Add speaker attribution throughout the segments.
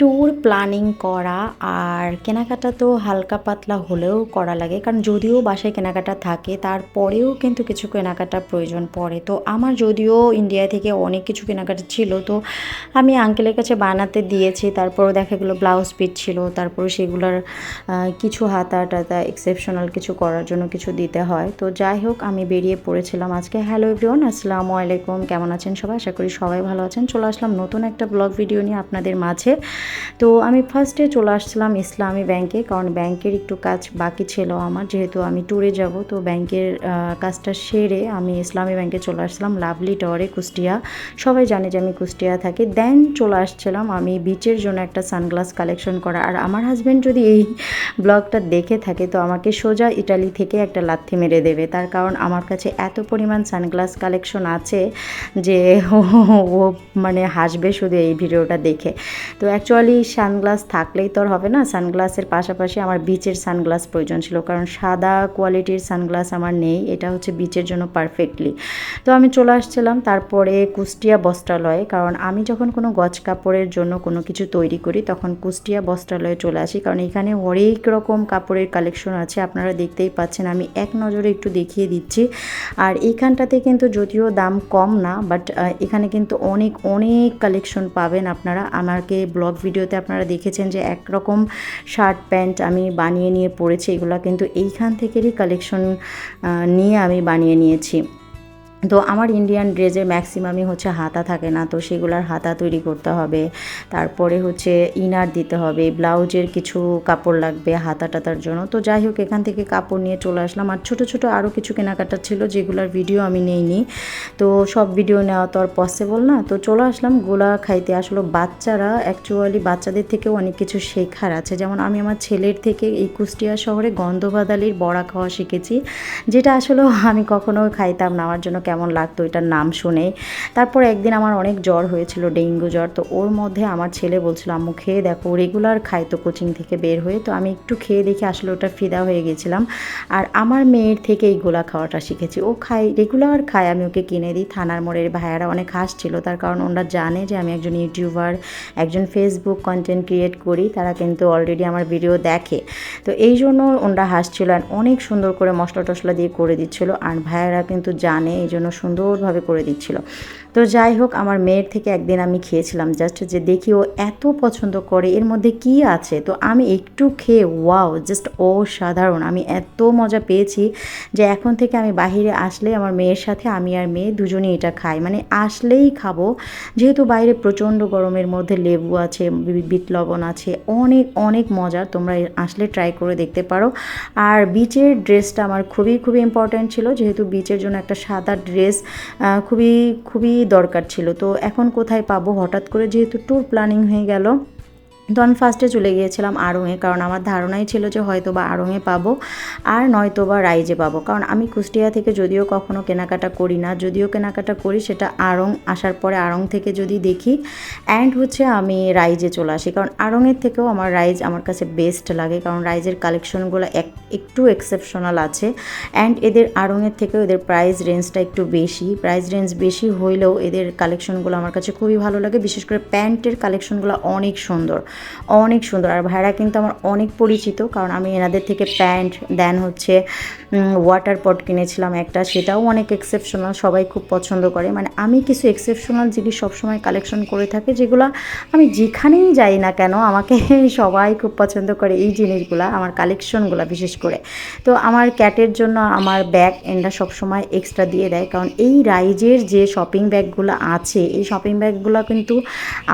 Speaker 1: Tour planning করা আর কেনাকাটা তো হালকা পাতলা হলেও করা লাগে। কারণ যদিও বাসায় কেনাকাটা থাকে, তারপরেও কিন্তু কিছু কেনাকাটা প্রয়োজন পড়ে। তো আমার যদিও ইন্ডিয়া থেকে অনেক কিছু কেনাকাটা ছিল, তো আমি আঙ্কেলের কাছে বানাতে দিয়েছি। তারপরও দেখা গেলো ব্লাউজ পিট ছিল, তারপরে সেগুলোর কিছু হাতা টাতা এক্সেপশনাল কিছু করার জন্য কিছু দিতে হয়। তো যাই হোক, আমি বেরিয়ে পড়েছিলাম আজকে। হ্যালো এভরিওয়ান আসসালামু আলাইকুম। কেমন আছেন সবাই? আশা করি সবাই ভালো আছেন। চলে আসলাম নতুন একটা ব্লগ ভিডিও নিয়ে আপনাদের মাঝে। তো আমি ফার্স্টে চলে আসছিলাম ইসলামী ব্যাংকে কারণ ব্যাংকের একটু কাজ বাকি ছিল আমার, যেহেতু আমি ট্যুরে যাব, তো ব্যাংকের কাজটা সেরে আমি ইসলামী ব্যাংকে চলে আসলাম লাভলি টাওয়ারে, কুষ্টিয়া। সবাই জানে যে আমি কুষ্টিয়া থাকি। দেন চলে আসছিলাম আমি বিচের জন্য একটা সানগ্লাস কালেকশন করা। আর আমার হাজব্যান্ড যদি এই ব্লগটা দেখে থাকে, তো আমাকে সোজা ইটালি থেকে একটা লাথি মেরে দেবে। তার কারণ আমার কাছে এত পরিমাণ সানগ্লাস কালেকশন আছে যে ও মানে হাসবে শুধু এই ভিডিওটা দেখে। তো অ্যাকচুয়ালি সানগ্লাস থাকলেই তো আর হবে না। সানগ্লাসের পাশাপাশি আমার বিচের সানগ্লাস প্রয়োজন ছিল, কারণ সাদা কোয়ালিটির সানগ্লাস আমার নেই, এটা হচ্ছে বিচের জন্য পারফেক্টলি তো আমি চলে আসছিলাম তারপরে কুষ্টিয়া বস্ত্রালয়ে, কারণ আমি যখন কোনো গজ কাপড়ের জন্য কোনো কিছু তৈরি করি, তখন কুষ্টিয়া বস্ত্রালয়ে চলে আসি, কারণ এখানে হরেক রকম কাপড়ের কালেকশন আছে, আপনারা দেখতেই পাচ্ছেন। আমি এক নজরে একটু দেখিয়ে দিচ্ছি। আর এইখানটাতে কিন্তু যদিও দাম কম না বাট এখানে কিন্তু অনেক অনেক কালেকশন পাবেন আপনারা। আমাকে ব্লগ ভিডিওতে আপনারা দেখেছেন যে একরকম শার্ট, প্যান্ট আমি বানিয়ে নিয়ে পরেছি এগুলো কিন্তু এইখান থেকেরই কালেকশন নিয়ে আমি বানিয়ে নিয়েছি। তো আমার ইন্ডিয়ান ড্রেসের ম্যাক্সিমামই হচ্ছে হাতা থাকে না, তো সেগুলার হাতা তৈরি করতে হবে। তারপরে হচ্ছে ইনার দিতে হবে, ব্লাউজের কিছু কাপড় লাগবে হাতা টাতার জন্য। তো যাই হোক, এখান থেকে কাপড় নিয়ে চলে আসলাম। আর ছোটো ছোটো আরও কিছু কেনাকাটা ছিল, যেগুলোর ভিডিও আমি নেইনি। তো সব ভিডিও নেওয়া তো আর পসিবল না। তো চলে আসলাম গোলা খাইতে। আসলে বাচ্চারা অ্যাকচুয়ালি বাচ্চাদের থেকেও অনেক কিছু শেখার আছে। যেমন আমি আমার ছেলের থেকে এই কুষ্টিয়া শহরে গন্ধবাদালির বড়া খাওয়া শিখেছি, যেটা আসলে আমি কখনো খাইতাম না। আমার জন্য কেমন লাগতো এটার নাম শুনে তারপর একদিন আমার অনেক জ্বর হয়েছিল, ডেঙ্গু জ্বর, তো ওর মধ্যে আমার ছেলে বলছিল, আম্মু, খেয়ে দেখো রেগুলার খাই তো কোচিং থেকে বের হয়ে। তো আমি একটু খেয়ে দেখে, আসলে ওটা ফিদা হয়ে গেছিলাম। আর আমার মেয়ের থেকে এই গোলা খাওয়াটা শিখেছি। ও খাই রেগুলার খায়, আমি ওকে কিনে দিই। থানার মোড়ের ভাইয়ারা অনেক হাসছিল, তার কারণ ওনারা জানে যে আমি একজন ইউটিউবার, একজন ফেসবুক কন্টেন্ট ক্রিয়েট করি, তারা কিন্তু অলরেডি আমার ভিডিও দেখে। তো এই জন্য ওনারা হাসছিল, আর অনেক সুন্দর করে মশলা টশলা দিয়ে করে দিচ্ছিল। আর ভাইয়ারা কিন্তু জানে, এই জন্য সুন্দরভাবে করে দিচ্ছিল। তো যাই হোক, আমার মেয়ের থেকে একদিন আমি খেয়েছিলাম জাস্ট যে দেখি ও এত পছন্দ করে, এর মধ্যে কি আছে? তো আমি একটু খেয়ে ওয়াও জাস্ট অসাধারণ। আমি এত মজা পেয়েছি যে এখন থেকে আমি বাহিরে আসলে আমার মেয়ের সাথে আমি আর মেয়ে দুজনেই এটা খাই। মানে আসলেই খাব। যেহেতু বাইরে প্রচণ্ড গরমের মধ্যে লেবু আছে বিট লবণ আছে, অনেক অনেক মজার তোমরা আসলে ট্রাই করে দেখতে পারো। আর বিচের ড্রেসটা আমার খুবই খুবই ইম্পর্ট্যান্ট ছিল। যেহেতু বিচের জন্য একটা সাদা ড্রেস খুবই খুবই দরকার ছিল। তো এখন কোথায় পাবো? হঠাৎ করে যেহেতু ট্যুর প্ল্যানিং হয়ে গেল তো আমি ফার্স্টে চলে গিয়েছিলাম আড়ংয়ে কারণ আমার ধারণাই ছিল যে হয়তো বা আড়ংয়ে পাবো আর নয়তো বা রাইজে পাবো। কারণ আমি কুষ্টিয়া থেকে যদিও কখনো কেনাকাটা করি না, যদিও কেনাকাটা করি সেটা আড়ং আসার পরে আড়ং থেকে যদি দেখি অ্যান্ড হচ্ছে আমি রাইজে চলে আসি। কারণ আড়ংয়ের থেকেও আমার রাইজ আমার কাছে বেস্ট লাগে, কারণ রাইজের কালেকশনগুলো এক, একটু এক্সেপশনাল আছে অ্যান্ড এদের আড়ংয়ের থেকেও এদের প্রাইস রেঞ্জটা একটু বেশি। প্রাইস রেঞ্জ বেশি হইলেও এদের কালেকশনগুলো আমার কাছে খুবই ভালো লাগে, বিশেষ করে প্যান্টের কালেকশনগুলো অনেক সুন্দর। অনেক সুন্দর। আর ভাইরা কিন্তু আমার অনেক পরিচিত, কারণ আমি এনাদের থেকে প্যান্ট, দেন হচ্ছে ওয়াটার পট কিনেছিলাম একটা, সেটাও অনেক এক্সেপশনাল সবাই খুব পছন্দ করে। মানে আমি কিছু এক্সেপশনাল জিনিস সবসময় কালেকশন করে থাকি, যেগুলো আমি যেখানেই যাই না কেন, আমাকে সবাই খুব পছন্দ করে এই জিনিসগুলো, আমার কালেকশনগুলো বিশেষ করে। তো আমার ক্যাটের জন্য আমার ব্যাগ এন্ডা সবসময় এক্সট্রা দিয়ে দেয়, কারণ এই রাইজের যে শপিং ব্যাগগুলো আছে, এই শপিং ব্যাগগুলো কিন্তু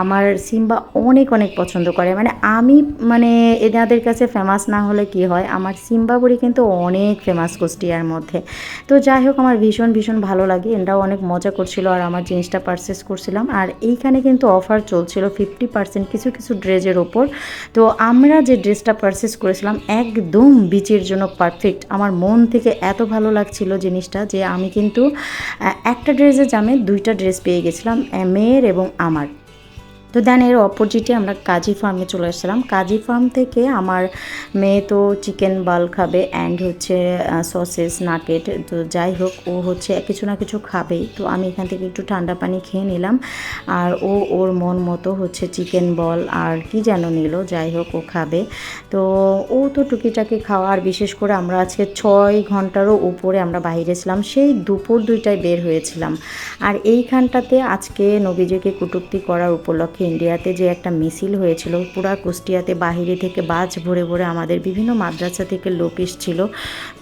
Speaker 1: আমার সিম্বা অনেক অনেক পছন্দ করে। মানে আমি মানে এনাদের কাছে ফেমাস না হলে কি হয়? আমার সিম্বা বুড়ি কিন্তু অনেক ফেমাস কুষ্টিয়ার মধ্যে। তো যাই হোক, আমার ভীষণ ভীষণ ভালো লাগে। এরাও অনেক মজা করছিল আর আমার জিনিসটা পারচেস করছিলাম। আর এইখানে কিন্তু অফার চলছিল ফিফটি পার্সেন্ট কিছু কিছু ড্রেসের ওপর। তো আমরা যে ড্রেসটা পারচেস করেছিলাম, একদম বিচের জন্য পারফেক্ট আমার মন থেকে এত ভালো লাগছিল জিনিসটা যে আমি কিন্তু একটা ড্রেসের জামে দুইটা ড্রেস পেয়ে গেছিলাম মেয়ের এবং আমার। তো দেন এর অপোজিটে আমরা কাজী ফার্মে চলে আসলাম কাজী ফার্ম থেকে আমার মেয়ে তো চিকেন বাল খাবে অ্যান্ড হচ্ছে সসেস নাকেট তো যাই হোক, ও হচ্ছে কিছু না কিছু খাবেই। তো আমি এখান থেকে একটু ঠান্ডা পানি খেয়ে নিলাম আর ও ওর মন মতো হচ্ছে চিকেন বল আর কি যেন নিল, যাই হোক, ও খাবে। তো ও তো টুকিটাকি খাওয়া, আর বিশেষ করে আমরা আজকে ছয় ঘন্টারও উপরে আমরা বাইরে ছিলাম, সেই দুপুর দুইটায় বের হয়েছিলাম। আর এইখানটাতে আজকে নবীজিকে কুটুক্তি করার উপলক্ষে ইন্ডিয়াতে যে একটা মিছিল হয়েছিল, পুরা কুষ্টিয়াতে বাহিরে থেকে বাজ ভরে ভরে আমাদের বিভিন্ন মাদ্রাসা থেকে লোক এসেছিল।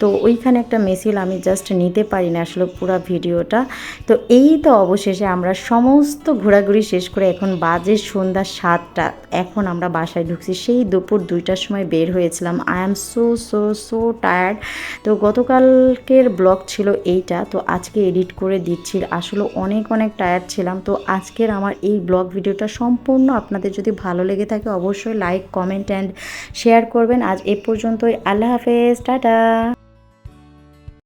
Speaker 1: তো ওইখানে একটা মিছিল আমি জাস্ট নিতে পারি না আসলে পুরো ভিডিওটা। তো এই তো অবশেষে আমরা সমস্ত ঘোরাঘুরি শেষ করে এখন বাজে সন্ধ্যা সাতটা, এখন আমরা বাসায় ঢুকছি। সেই দুপুর দুইটার সময় বের হয়েছিলাম। I am so so so tired তো গতকালকের ব্লগ ছিল এইটা। তো আজকে এডিট করে দিচ্ছি। আসলে অনেক অনেক টায়ার্ড ছিলাম। তো আজকের আমার এই ব্লগ ভিডিওটা সম্পূর্ণ আপনাদের যদি ভালো লেগে থাকে অবশ্যই লাইক কমেন্ট অ্যান্ড শেয়ার করবেন। আজ এ পর্যন্তই। আল্লাহ হাফেজ। টাটা।